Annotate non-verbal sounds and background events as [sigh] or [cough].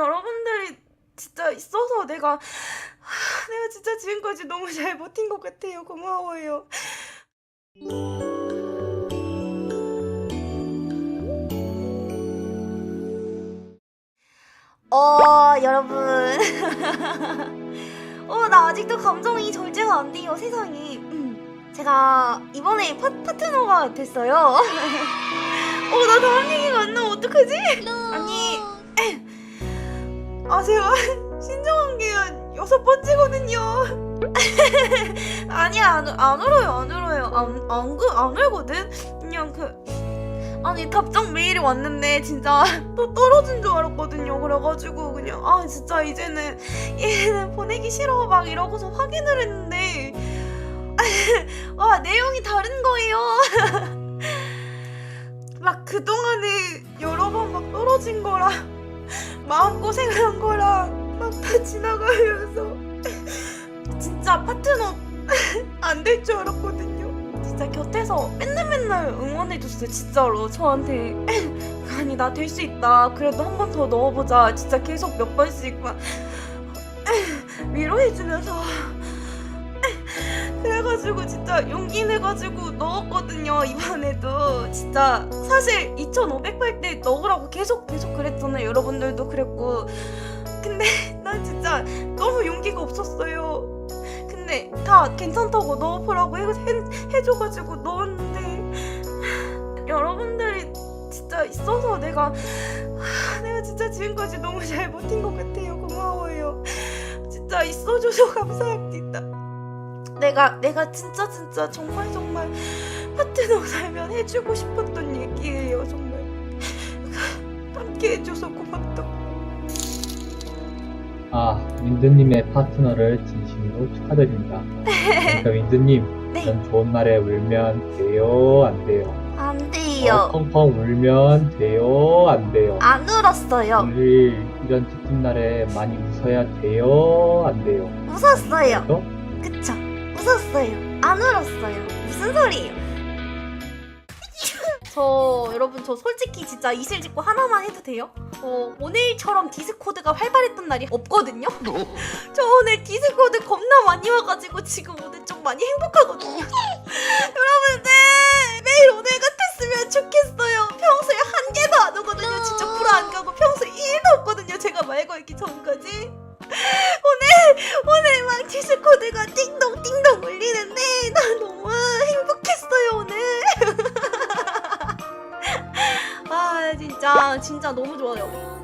여러분들이 진짜 있어서 내가 하, 내가 진짜 지금까지 너무 잘 버틴 것 같아요. 고마워요. 어, 여러분. [laughs] 어, 나 아직도 감정이 절제가 안 돼요, 세상에. 음, 제가 이번에 파, 파트너가 됐어요. [laughs] 어, 나 다음 얘기가 안 나면 어떡하지? 아니, 아, 제가 신청한 게 여섯 번째거든요. [laughs] 아니야, 안, 안 울어요, 안 울어요. 안, 안, 그- 안 울거든? 그냥 그, 아니, 답장 메일이 왔는데, 진짜 [laughs] 또 떨어진 줄 알았거든요. 그래가지고, 그냥, 아, 진짜 이제는 얘는 보내기 싫어. 막 이러고서 확인을 했는데, [laughs] 와, 내용이 다른 거예요. 막 그동안에 여러 번 막 떨어진 거랑, 마음고생한 거랑, 막 다 지나가면서, 진짜 파트너 안 될 줄 알았거든요. 진짜 곁에서 맨날 맨날 응원해줬어요. 진짜로 저한테 아니 나 될 수 있다. 그래도 한 번 더 넣어보자. 진짜 계속 몇 번씩 막 위로해주면서 그래가지고 진짜 용기 내가지고 넣었거든요. 이번에도 진짜 사실 2,500발 때 넣으라고 계속 계속 그랬잖아요. 여러분들도 그랬고 근데 [laughs] 난 진짜 너무 용기가 없었어요. 근데 다 괜찮다고 넣어보라고 해, 해, 해줘가지고 넣었는데 [sighs] 여러분들이 진짜 있어서 내가 하, [sighs] 내가 진짜 지금까지 너무 잘 버틴 것 같아요. 고마워요. 진짜 있어줘서 [laughs] 감사합니다. 내가 내가 진짜 진짜 정말 정말 파트너 살면 해주고 싶었던 얘기예요. 정말 [laughs] 함께 해줘서 고맙다. 아, 윈드님의 파트너를 진심으로 축하드립니다. 그러니까 [laughs] 윈드님, 네, 이런 좋은 날에 울면 돼요, 안 돼요? 안 어, 돼요. 펑펑 울면 돼요, 안 돼요? 안 울었어요. 우리 이런 기쁜 날에 많이 웃어야 돼요, 안 돼요? 웃었어요. 또? 그쵸? 웃었어요. 안 울었어요. 무슨 소리예요? [laughs] 저 여러분 저 솔직히 진짜 이실 짓고 하나만 해도 돼요? 어, 오늘처럼 디스코드가 활발했던 날이 없거든요? [laughs] 저 오늘 디스코드 겁나 많이 와가지고 지금 오늘 좀 많이 행복하거든요 [laughs] 여러분들 매일 오늘 같았으면 좋겠어요 평소에 한 개도 안 오거든요 진짜 불안 가고 평소에 1도 없거든요 제가 말 걸기 전까지 진짜 진짜 너무 좋아요.